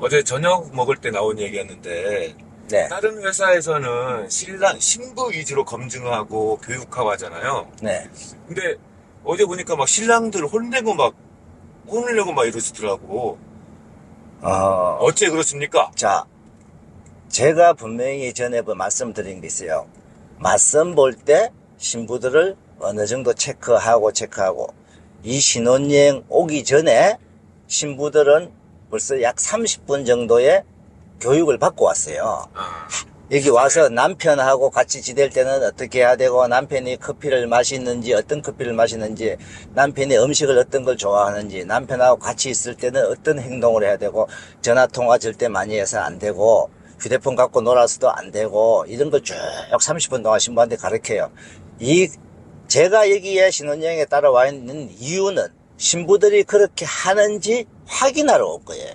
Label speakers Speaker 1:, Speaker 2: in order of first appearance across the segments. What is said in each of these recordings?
Speaker 1: 어제 저녁 먹을 때 나온 얘기였는데
Speaker 2: 네,
Speaker 1: 다른 회사에서는 신랑 신부 위주로 검증하고 교육하고 하잖아요.
Speaker 2: 네.
Speaker 1: 근데 어제 보니까 막 신랑들 혼내고 막 혼을 내고 막 이러시더라고.
Speaker 2: 어,
Speaker 1: 어째 그렇습니까?
Speaker 2: 자, 제가 분명히 전에 뭐 말씀드린 게 있어요. 맞선 볼 때 신부들을 어느 정도 체크하고 체크하고 이 신혼여행 오기 전에 신부들은 벌써 약 30분 정도의 교육을 받고 왔어요.
Speaker 1: 아,
Speaker 2: 여기 와서 남편하고 같이 지낼 때는 어떻게 해야 되고 남편이 커피를 마시는지 어떤 커피를 마시는지 남편이 음식을 어떤 걸 좋아하는지 남편하고 같이 있을 때는 어떤 행동을 해야 되고 전화 통화 절대 많이 해서 안 되고 휴대폰 갖고 놀아서도 안 되고 이런 걸 쭉 30분 동안 신부한테 가르쳐요. 이 제가 여기에 신혼여행에 따라와 있는 이유는 신부들이 그렇게 하는지 확인하러 올 거예요.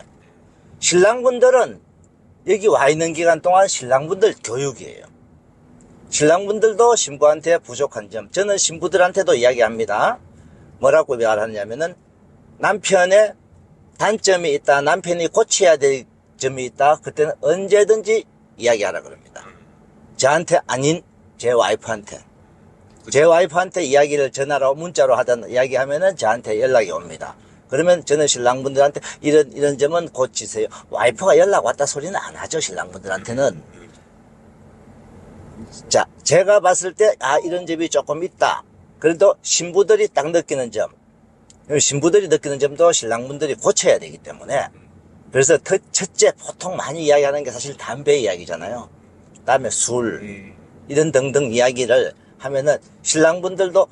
Speaker 2: 신랑분들은 여기 와 있는 기간 동안 신랑분들 교육이에요. 신랑분들도 신부한테 부족한 점, 저는 신부들한테도 이야기합니다. 뭐라고 말하냐면은 남편의 단점이 있다, 남편이 고쳐야 될 점이 있다, 그때는 언제든지 이야기하라 그럽니다. 저한테 아닌 제 와이프한테. 제 와이프한테 이야기를 전화로 문자로 하든 이야기하면은 저한테 연락이 옵니다. 그러면 저는 신랑분들한테 이런 이런 점은 고치세요. 와이프가 연락 왔다 소리는 안 하죠 신랑분들한테는. 자 제가 봤을 때 아 이런 점이 조금 있다. 그래도 신부들이 딱 느끼는 점, 신부들이 느끼는 점도 신랑분들이 고쳐야 되기 때문에 그래서 첫- 첫째 보통 많이 이야기하는 게 사실 담배 이야기잖아요. 그다음에 술,
Speaker 1: 음,
Speaker 2: 이런 등등 이야기를 하면은 신랑분들도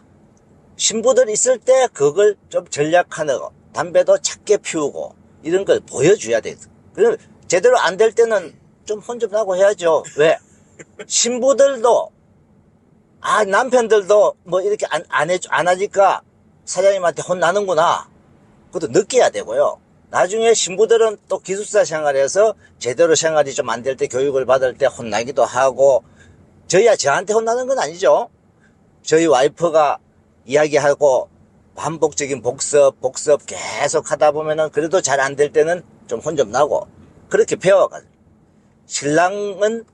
Speaker 2: 신부들 있을 때 그걸 좀 전략하는 거, 담배도 작게 피우고 이런 걸 보여줘야 돼. 그럼 제대로 안 될 때는 좀 혼좀 나고 해야죠. 왜? 신부들도 아 남편들도 뭐 이렇게 안, 안, 해, 안 하니까 사장님한테 혼나는구나. 그것도 느껴야 되고요. 나중에 신부들은 또 기숙사 생활에서 제대로 생활이 좀 안 될 때 교육을 받을 때 혼나기도 하고 저희야 저한테 혼나는 건 아니죠. 저희 와이프가 이야기하고 반복적인 복습, 복습 계속 하다 보면은 그래도 잘 안 될 때는 좀혼좀 나고 그렇게 배워가지고 신랑은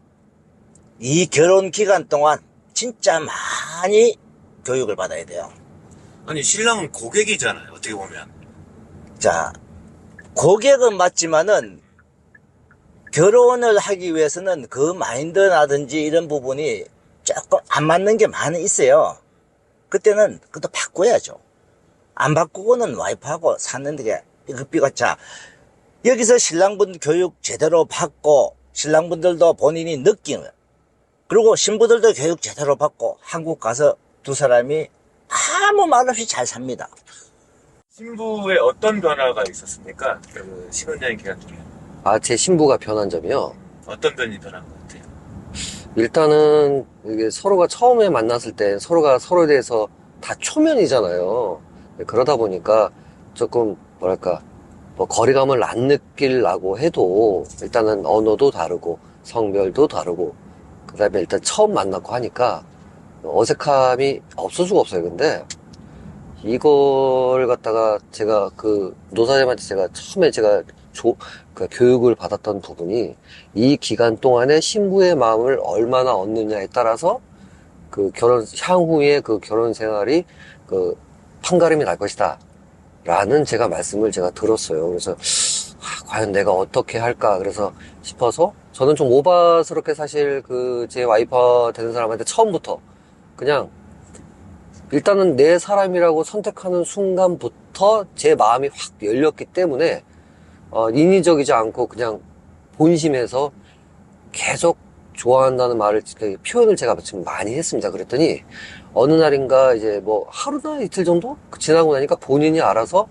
Speaker 2: 이 결혼 기간 동안 진짜 많이 교육을 받아야 돼요.
Speaker 1: 아니 신랑은 고객이잖아요. 어떻게 보면.
Speaker 2: 자, 고객은 맞지만은 결혼을 하기 위해서는 그 마인드라든지 이런 부분이 조금 안 맞는 게 많이 있어요. 그때는 그것도 바꿔야죠. 안 바꾸고는 와이프하고 사는 게 삐걱삐걱. 자, 여기서 신랑분 교육 제대로 받고 신랑분들도 본인이 느끼는 그리고 신부들도 교육 제대로 받고 한국 가서 두 사람이 아무 말 없이 잘 삽니다.
Speaker 1: 신부의 어떤 변화가 있었습니까? 그 신혼여행 기간 중에
Speaker 3: 아, 제 신부가 변한 점이요.
Speaker 1: 어떤 변이 변한 것 같아요?
Speaker 3: 일단은 이게 서로가 처음에 만났을 때 서로가 서로에 대해서 다 초면이잖아요. 그러다 보니까 조금 뭐랄까 뭐 거리감을 안 느끼려고 해도 일단은 언어도 다르고 성별도 다르고 그 다음에 일단 처음 만났고 하니까 어색함이 없을 수가 없어요. 근데 이걸 갖다가 제가 그 노사님한테 제가 처음에 제가 조, 그 교육을 받았던 부분이 이 기간 동안에 신부의 마음을 얼마나 얻느냐에 따라서 그 결혼 향후에 그 결혼 생활이 그 판가름이 날 것이다. 라는 제가 말씀을 제가 들었어요. 그래서 아, 과연 내가 어떻게 할까 그래서 싶어서 저는 좀 오바스럽게 사실 그 제 와이퍼 되는 사람한테 처음부터 그냥 일단은 내 사람이라고 선택하는 순간부터 제 마음이 확 열렸기 때문에 어, 인위적이지 않고 그냥 본심에서 계속 좋아한다는 말을 그 표현을 제가 지금 많이 했습니다. 그랬더니 어느 날인가 이제 뭐 하루나 이틀 정도 지나고 나니까 본인이 알아서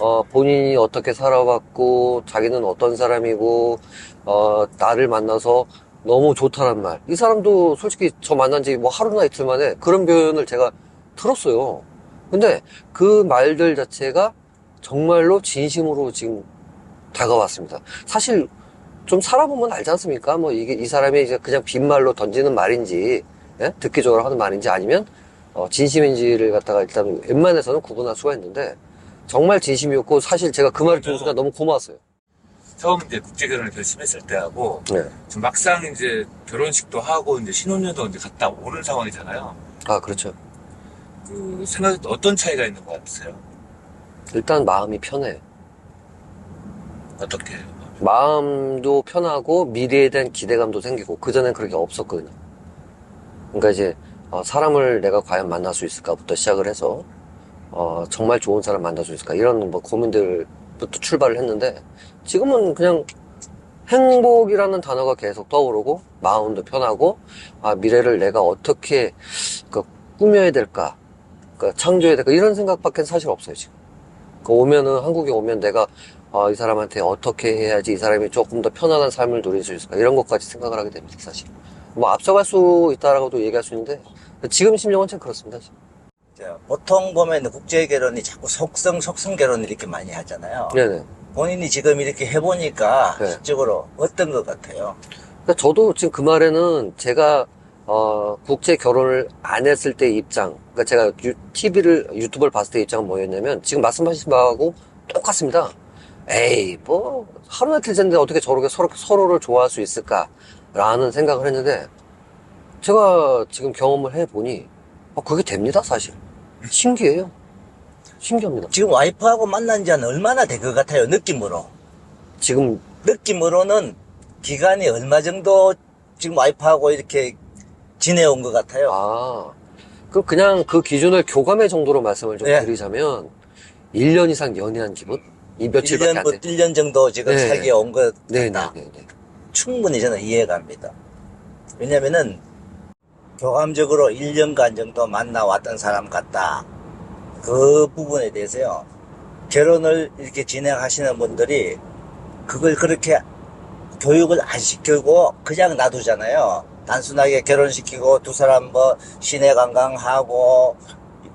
Speaker 3: 어, 본인이 어떻게 살아왔고 자기는 어떤 사람이고 어, 나를 만나서 너무 좋다는 말. 이 사람도 솔직히 저 만난 지 뭐 하루나 이틀 만에 그런 표현을 제가 들었어요. 근데 그 말들 자체가 정말로 진심으로 지금 다가왔습니다. 사실 좀 살아보면 알지 않습니까? 뭐 이게 이 사람이 이제 그냥 빈말로 던지는 말인지 예? 듣기 좋으라 하는 말인지 아니면 어, 진심인지를 갖다가 일단 웬만해서는 구분할 수가 있는데 정말 진심이었고 사실 제가 그 말을 들은 순간 너무 고마웠어요.
Speaker 1: 처음 이제 국제 결혼을 결심했을 때하고
Speaker 3: 네.
Speaker 1: 지금 막상 이제 결혼식도 하고 이제 신혼여도 이제 갔다 오는 상황이잖아요.
Speaker 3: 아, 그렇죠.
Speaker 1: 그 생각에 어떤 차이가 있는 것 같으세요?
Speaker 3: 일단 마음이 편해요.
Speaker 1: 어떻게? 해요?
Speaker 3: 마음도 편하고 미래에 대한 기대감도 생기고 그전엔 그렇게 없었거든요. 그러니까 이제 어, 사람을 내가 과연 만날 수 있을까부터 시작을 해서 어, 정말 좋은 사람 만날 수 있을까 이런 뭐 고민들부터 출발을 했는데 지금은 그냥 행복이라는 단어가 계속 떠오르고 마음도 편하고 아 미래를 내가 어떻게 그 꾸며야 될까 그 창조해야 될까 이런 생각밖에 사실 없어요 지금. 그 오면은 한국에 오면 내가 아, 이 사람한테 어떻게 해야지 이 사람이 조금 더 편안한 삶을 누릴 수 있을까 이런 것까지 생각을 하게 됩니다 사실 뭐 앞서갈 수 있다라고도 얘기할 수 있는데 지금 심정은 참 그렇습니다 지금.
Speaker 2: 자, 보통 보면 국제 결혼이 자꾸 속성 속성 결혼을 이렇게 많이 하잖아요.
Speaker 3: 네네
Speaker 2: 본인이 지금 이렇게 해보니까
Speaker 3: 네.
Speaker 2: 실적으로 어떤 것 같아요?
Speaker 3: 그러니까 저도 지금 그 말에는 제가 어, 국제 결혼을 안 했을 때 입장 그러니까 제가 유, TV를 유튜브를 봤을 때 입장은 뭐였냐면 지금 말씀하신 바하고 똑같습니다 에이 뭐 하루나 틀텐데 어떻게 저렇게 서로, 서로를 좋아할 수 있을까라는 생각을 했는데 제가 지금 경험을 해보니 어, 그게 됩니다 사실 신기해요 신기합니다
Speaker 2: 지금 와이프하고 만난 지 한 얼마나 된 것 같아요? 느낌으로.
Speaker 3: 지금
Speaker 2: 느낌으로는 기간이 얼마 정도 지금 와이프하고 이렇게 지내온 것 같아요?
Speaker 3: 아, 그 그냥 그 기준을 교감의 정도로 말씀을 좀
Speaker 2: 네.
Speaker 3: 드리자면 1년 이상 연애한 기분? 이 며칠밖에
Speaker 2: 1년,
Speaker 3: 안
Speaker 2: 뭐
Speaker 3: 돼.
Speaker 2: 1년 정도 지금
Speaker 3: 네.
Speaker 2: 살기 온것
Speaker 3: 네, 네,
Speaker 2: 같다.
Speaker 3: 네, 네.
Speaker 2: 충분히 저는 이해갑니다. 왜냐면은 교감적으로 1년간 정도 만나왔던 사람 같다. 그 부분에 대해서요. 결혼을 이렇게 진행하시는 분들이 그걸 그렇게 교육을 안 시키고 그냥 놔두잖아요. 단순하게 결혼시키고 두 사람 뭐 시내 관광하고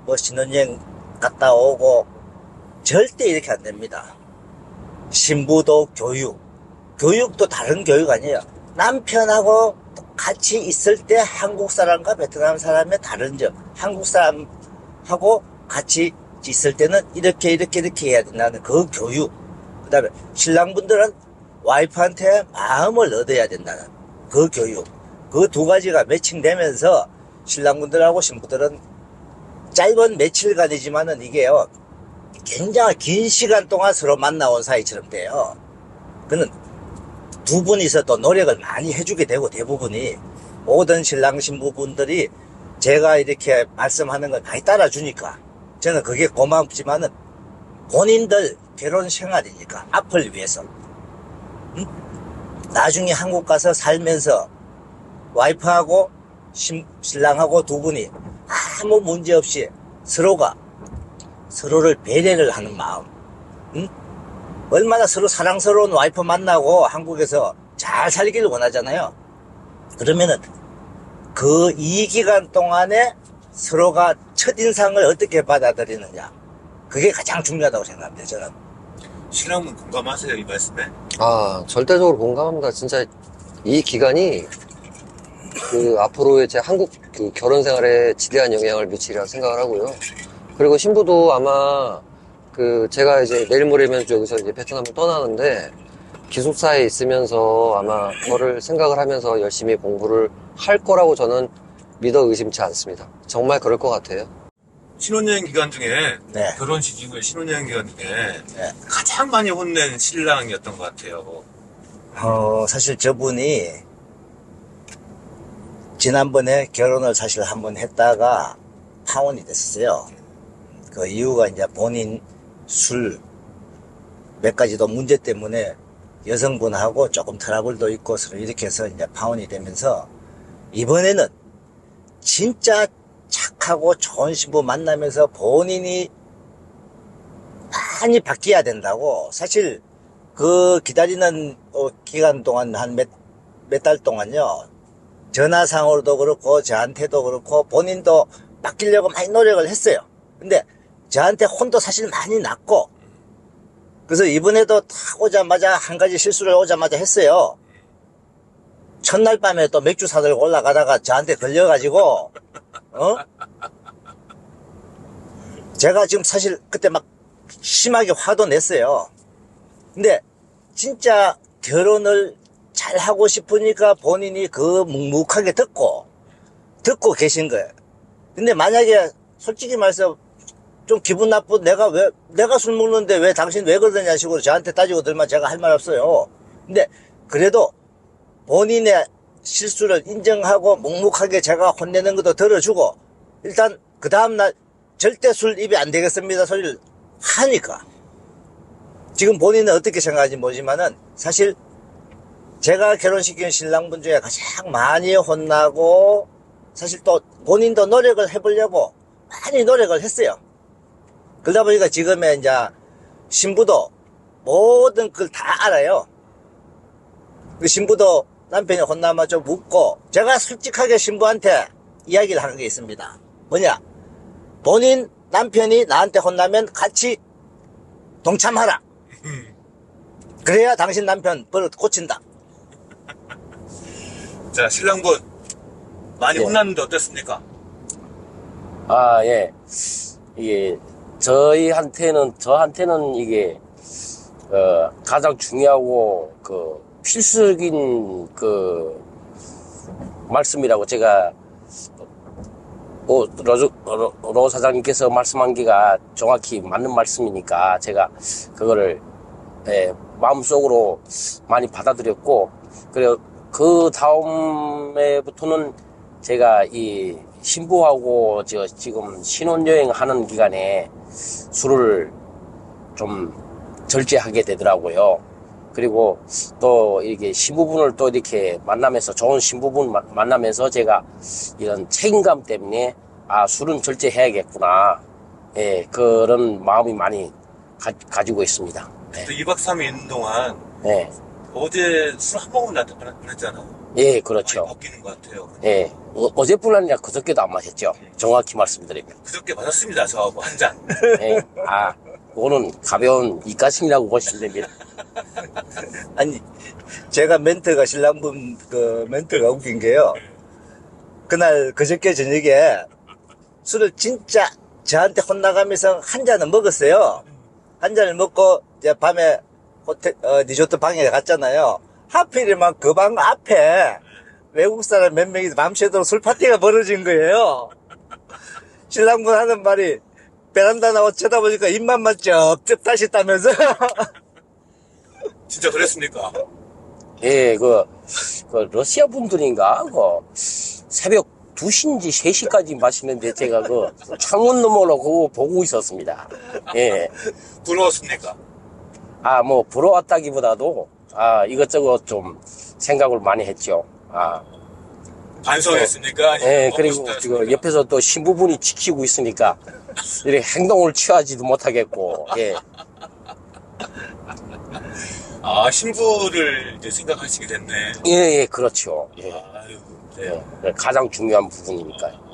Speaker 2: 뭐 신혼여행 갔다 오고 절대 이렇게 안 됩니다. 신부도 교육, 교육도 다른 교육 아니에요. 남편하고 같이 있을 때 한국 사람과 베트남 사람의 다른 점. 한국 사람하고 같이 있을 때는 이렇게 이렇게 이렇게 해야 된다는 그 교육. 그 다음에 신랑분들은 와이프한테 마음을 얻어야 된다는 그 교육. 그 두 가지가 매칭되면서 신랑분들하고 신부들은 짧은 며칠간이지만은 이게요. 굉장히 긴 시간 동안 서로 만나온 사이처럼 돼요. 그는 두 분이서 또 노력을 많이 해주게 되고 대부분이 모든 신랑 신부분들이 제가 이렇게 말씀하는 걸 많이 따라주니까 저는 그게 고맙지만은 본인들 결혼 생활이니까 앞을 위해서 응? 나중에 한국 가서 살면서 와이프하고 신, 신랑하고 두 분이 아무 문제 없이 서로가 서로를 배려를 하는 마음 응? 얼마나 서로 사랑스러운 와이프 만나고 한국에서 잘 살기를 원하잖아요. 그러면은 그 이 기간 동안에 서로가 첫인상을 어떻게 받아들이느냐. 그게 가장 중요하다고 생각합니다, 저는.
Speaker 1: 신랑분 공감하세요 이 말씀에?
Speaker 3: 아, 절대적으로 공감합니다. 진짜 이 기간이 그 앞으로의 제 한국 그 결혼 생활에 지대한 영향을 미치리라 생각을 하고요. 그리고 신부도 아마 그 제가 이제 내일 모레면 여기서 이제 베트남을 떠나는데 기숙사에 있으면서 아마 저를 생각을 하면서 열심히 공부를 할 거라고 저는 믿어 의심치 않습니다. 정말 그럴 것 같아요.
Speaker 1: 신혼여행 기간 중에
Speaker 2: 네.
Speaker 1: 결혼식 이후에 신혼여행 기간 중에
Speaker 2: 네.
Speaker 1: 가장 많이 혼낸 신랑이었던 것 같아요.
Speaker 2: 어, 사실 저분이 지난번에 결혼을 사실 한번 했다가 파혼이 됐어요. 그 이유가 이제 본인 술 몇 가지 더 문제 때문에 여성분하고 조금 트러블도 있고 서로 이렇게 해서 이제 파혼이 되면서 이번에는 진짜 착하고 좋은 신부 만나면서 본인이 많이 바뀌어야 된다고. 사실 그 기다리는 어, 기간 동안 한 몇 몇 달 동안요. 전화상으로도 그렇고 저한테도 그렇고 본인도 바뀌려고 많이 노력을 했어요. 근데 저한테 혼도 사실 많이 났고 그래서 이번에도 딱 오자마자 한 가지 실수를 오자마자 했어요. 첫날 밤에 또 맥주 사들고 올라가다가 저한테 걸려가지고 어? 제가 지금 사실 그때 막 심하게 화도 냈어요. 근데 진짜 결혼을 잘 하고 싶으니까 본인이 그 묵묵하게 듣고 듣고 계신 거예요. 근데 만약에 솔직히 말해서 좀 기분 나쁜 내가 왜 내가 술 먹는데 왜 당신 왜 그러냐 식으로 저한테 따지고 들면 제가 할 말 없어요. 근데 그래도 본인의 실수를 인정하고 묵묵하게 제가 혼내는 것도 들어주고 일단 그 다음날 절대 술 입이 안 되겠습니다 소리를 하니까 지금 본인은 어떻게 생각하는지 모르지만은 사실 제가 결혼시킨 신랑분 중에 가장 많이 혼나고 사실 또 본인도 노력을 해보려고 많이 노력을 했어요. 그러다 보니까 지금의 이제 신부도 모든 걸 다 알아요. 그 신부도 남편이 혼나면 좀 웃고 제가 솔직하게 신부한테 이야기를 하는 게 있습니다. 뭐냐? 본인 남편이 나한테 혼나면 같이 동참하라. 그래야 당신 남편 버릇 고친다.
Speaker 1: 자, 신랑분. 많이
Speaker 4: 예.
Speaker 1: 혼났는데 어땠습니까?
Speaker 4: 아, 예. 이게, 저희한테는, 저한테는 이게, 어, 가장 중요하고, 그, 필수적인, 그, 말씀이라고 제가, 오, 로, 로, 로 사장님께서 말씀한 게가 정확히 맞는 말씀이니까, 제가 그거를, 예, 마음속으로 많이 받아들였고, 그리고 그 다음에부터는 제가 이 신부하고 저 지금 신혼여행 하는 기간에 술을 좀 절제하게 되더라고요. 그리고 또 이렇게 신부분을 또 이렇게 만나면서 좋은 신부분 마- 만나면서 제가 이런 책임감 때문에 아 술은 절제해야겠구나. 예 그런 마음이 많이 가, 지고 있습니다. 네.
Speaker 1: 또 2박 3일 있는 동안
Speaker 4: 네.
Speaker 1: 어제 술 한 모금 나한테 보냈잖아.
Speaker 4: 예, 그렇죠.
Speaker 1: 많이 바뀌는 것 같아요.
Speaker 4: 예. 어, 제 뿐 아니라 그저께도 안 마셨죠. 정확히 말씀드리면.
Speaker 1: 그저께 마셨습니다. 저하고 한 잔.
Speaker 4: 예. 아, 그거는 가벼운 이가심이라고 보시면 됩니다.
Speaker 2: 아니, 제가 멘트가 신랑분 그 멘트가 웃긴 게요. 그날 그저께 저녁에 술을 진짜 저한테 혼나가면서 한 잔은 먹었어요. 한 잔을 먹고 이제 밤에 호텔 어, 리조트 방에 갔잖아요. 하필이면 그 방 앞에 외국 사람 몇 명이 밤새도록 술 파티가 벌어진 거예요. 신랑분 하는 말이 베란다 나와 쳐다보니까 입맛만 쩝쩝 다시다면서
Speaker 1: 진짜 그랬습니까?
Speaker 4: 예, 그, 그 러시아 분들인가? 그 새벽 2시인지 3시까지 마시는데 제가 그 창문 너머로 그거 보고 있었습니다. 예.
Speaker 1: 부러웠습니까?
Speaker 4: 아, 뭐, 부러웠다기보다도, 아, 이것저것 좀 생각을 많이 했죠. 아,
Speaker 1: 반성했습니까?
Speaker 4: 예, 그리고 지금? 옆에서 또 신부분이 지키고 있으니까 이렇게 행동을 취하지도 못하겠고, 예.
Speaker 1: 아, 신부를 이제 생각하시게 됐네.
Speaker 4: 예, 예, 그렇죠. 예.
Speaker 1: 아유, 네.
Speaker 4: 예, 가장 중요한 부분이니까요.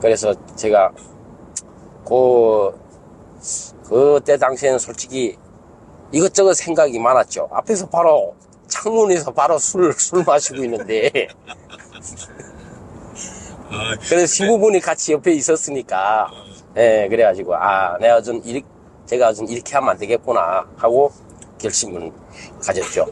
Speaker 4: 그래서 제가 그 그때 당시에는 솔직히 이것저것 생각이 많았죠. 앞에서 바로 창문에서 바로 술, 술 마시고 있는데
Speaker 1: 아,
Speaker 4: 그래서 신부분이 같이 옆에 있었으니까 예, 그래가지고 아 내가 좀 이렇게 제가 좀 이렇게 하면 안 되겠구나 하고 결심을 가졌죠.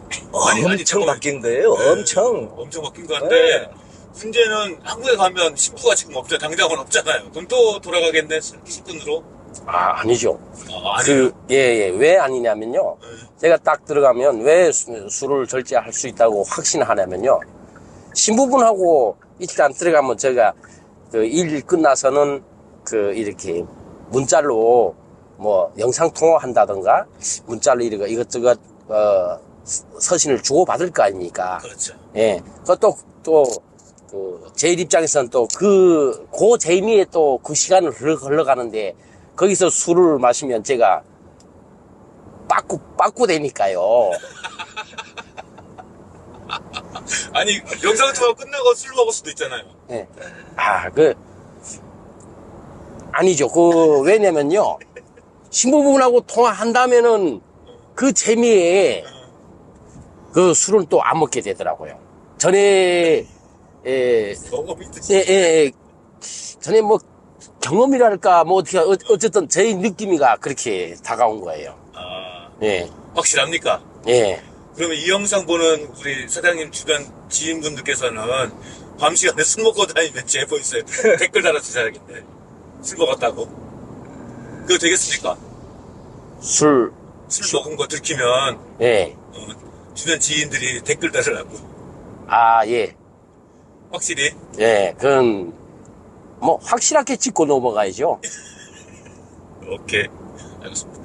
Speaker 1: 아니, 아니,
Speaker 2: 엄청
Speaker 1: 잠깐만.
Speaker 2: 바뀐 거예요. 엄청.
Speaker 1: 엄청 바뀐 것 같은데 문제는 한국에 가면 신부가 지금 없잖아. 당장은 없잖아요. 그럼 또 돌아가겠네, 신분으로?
Speaker 4: 아 아니죠.
Speaker 1: 아.
Speaker 4: 그, 예, 예. 왜 아니냐면요. 제가 딱 들어가면 왜 수- 술을 절제할 수 있다고 확신하냐면요. 신부분하고 일단 들어가면 제가 그 일 끝나서는 그 이렇게 문자로 뭐 영상 통화 한다던가 문자로 이거 이것저것 어, 서신을 주고받을 거 아닙니까?
Speaker 1: 그렇죠.
Speaker 4: 예. 그것도 또, 그, 제일 입장에서는 또 그, 그 재미에 또 그 시간을 흘러, 흘러가는데, 거기서 술을 마시면 제가 빠꾸, 빠꾸 되니까요.
Speaker 1: 아니, 영상 통화 끝나고 술 먹을 수도 있잖아요.
Speaker 4: 예. 아, 그, 아니죠. 그, 왜냐면요. 신부분하고 통화한다면은 그 재미에 그 술을 또 안 먹게 되더라고요. 전에, 예,
Speaker 1: 너무 믿듯이.
Speaker 4: 예, 예, 예. 전에 뭐 경험이랄까 뭐 어떻게 어- 어쨌든 제 느낌이가 그렇게 다가온 거예요.
Speaker 1: 아,
Speaker 4: 예.
Speaker 1: 확실합니까?
Speaker 4: 예.
Speaker 1: 그러면 이 영상 보는 우리 사장님 주변 지인분들께서는 밤 시간에 술 먹고 다니면 제보 있어요. 댓글 달아주셔야겠네. 술 먹었다고. 그거 되겠습니까?
Speaker 4: 술,
Speaker 1: 술 먹은 거 들키면
Speaker 4: 예.
Speaker 1: 어, 주변 지인들이 댓글 달으라고.
Speaker 4: 아, 예.
Speaker 1: 확실히
Speaker 4: 예. 그건, 뭐, 확실하게 짚고 넘어가야죠.
Speaker 1: 오케이 알겠습니다.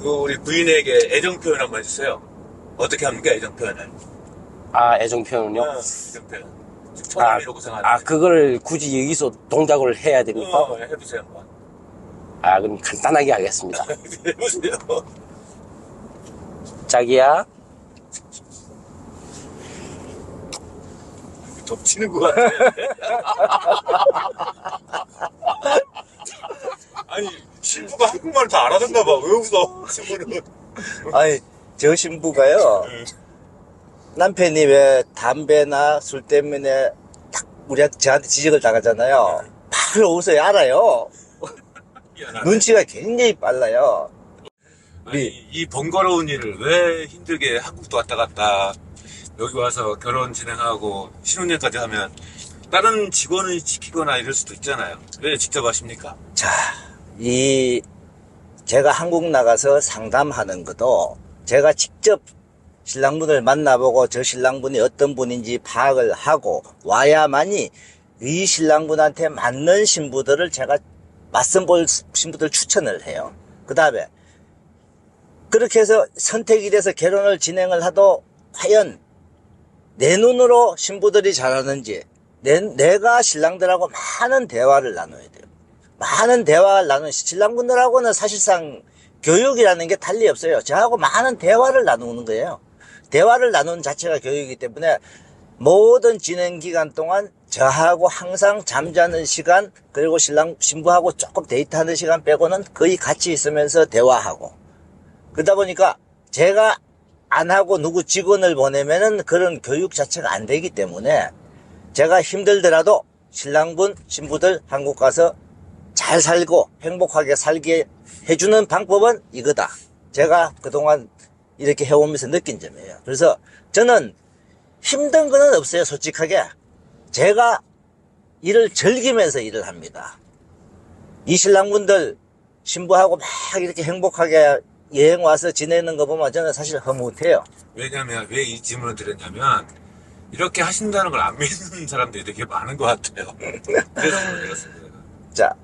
Speaker 1: 그 우리 부인에게 애정 표현 한번 해주세요. 어떻게 합니까 애정 표현을?
Speaker 4: 아, 애정 표현은요?
Speaker 1: 어, 애정 표현. 고생하는데.
Speaker 4: 아, 그걸 굳이 여기서 동작을 해야 됩니까?
Speaker 1: 어, 해보세요 한번.
Speaker 4: 아, 그럼 간단하게 하겠습니다.
Speaker 1: 해보세요.
Speaker 4: 자기야,
Speaker 1: 덮치는 것 같아. 아니 신부가 한국말 다 알아듣나 봐. 왜 웃어? 신부는.
Speaker 2: 아니, 저 신부가요. 남편이 왜 담배나 술 때문에 딱 우리 저한테 지적을 당하잖아요. 바로 웃어요. 알아요. 눈치가 굉장히 빨라요.
Speaker 1: 아니, 이 번거로운 일을 왜 힘들게 한국도 왔다 갔다 여기 와서 결혼 진행하고 신혼여행까지 하면 다른 직원을 지키거나 이럴 수도 있잖아요. 왜 직접 하십니까?
Speaker 2: 자, 이 제가 한국 나가서 상담하는 것도 제가 직접 신랑분을 만나보고 저 신랑분이 어떤 분인지 파악을 하고 와야만이 이 신랑분한테 맞는 신부들을 제가 맞선 볼 신부들 추천을 해요. 그 다음에 그렇게 해서 선택이 돼서 결혼을 진행을 하도 과연 내 눈으로 신부들이 잘하는지 내, 내가 신랑들하고 많은 대화를 나눠야 돼요. 많은 대화를 나누는 신랑분들하고는 사실상 교육이라는 게 달리 없어요. 저하고 많은 대화를 나누는 거예요. 대화를 나누는 자체가 교육이기 때문에 모든 진행 기간 동안 저하고 항상 잠자는 시간 그리고 신랑 신부하고 조금 데이트하는 시간 빼고는 거의 같이 있으면서 대화하고 그러다 보니까 제가 안 하고 누구 직원을 보내면은 그런 교육 자체가 안 되기 때문에 제가 힘들더라도 신랑분 신부들 한국 가서 잘 살고 행복하게 살게 해주는 방법은 이거다. 제가 그동안 이렇게 해오면서 느낀 점이에요. 그래서 저는 힘든 거는 없어요, 솔직하게. 제가 일을 즐기면서 일을 합니다. 이 신랑분들 신부하고 막 이렇게 행복하게 여행 와서 지내는 거 보면 저는 사실 허무해요.
Speaker 1: 왜냐면 왜 이 질문을 드렸냐면 이렇게 하신다는 걸 안 믿는 사람들이 되게 많은 것 같아요. 그래서 드렸습니다.
Speaker 2: 자,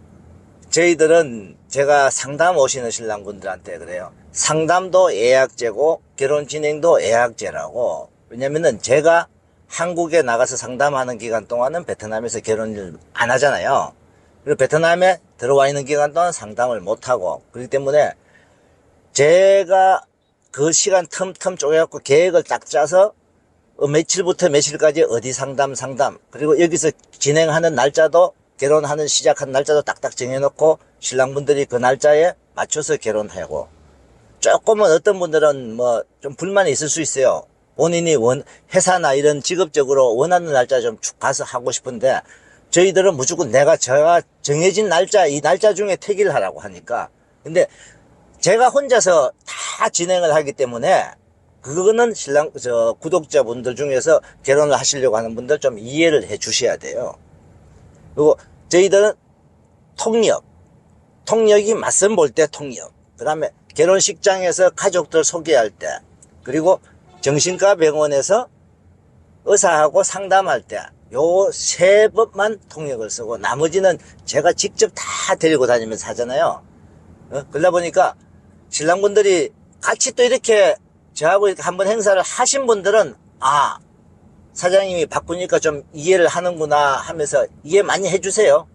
Speaker 2: 저희들은 제가 상담 오시는 신랑분들한테 그래요. 상담도 예약제고 결혼 진행도 예약제라고. 왜냐면은 제가 한국에 나가서 상담하는 기간 동안은 베트남에서 결혼을 안 하잖아요. 그리고 베트남에 들어와 있는 기간 동안 상담을 못 하고 그렇기 때문에 제가 그 시간 틈틈 쪼개갖고 계획을 딱 짜서 어, 며칠부터 며칠까지 어디 상담 상담. 그리고 여기서 진행하는 날짜도 결혼하는 시작한 날짜도 딱딱 정해놓고 신랑분들이 그 날짜에 맞춰서 결혼하고. 조금은 어떤 분들은 뭐 좀 불만이 있을 수 있어요. 본인이 원 회사나 이런 직업적으로 원하는 날짜 좀쭉 가서 하고 싶은데 저희들은 무조건 내가 제가 정해진 날짜 이 날짜 중에 택일 하라고 하니까. 근데 제가 혼자서 다 진행을 하기 때문에 그거는 신랑 저 구독자분들 중에서 결혼을 하시려고 하는 분들 좀 이해를 해 주셔야 돼요. 그리고 저희들은 통역, 통역이 맞선 볼 때 통역, 그 다음에 결혼식장에서 가족들 소개할 때, 그리고 정신과 병원에서 의사하고 상담할 때, 요세 번만 통역을 쓰고, 나머지는 제가 직접 다 데리고 다니면서 하잖아요. 어? 그러다 보니까 신랑분들이 같이 또 이렇게 저하고 이렇게 한번 행사를 하신 분들은, 아, 사장님이 바꾸니까 좀 이해를 하는구나 하면서 이해 많이 해주세요.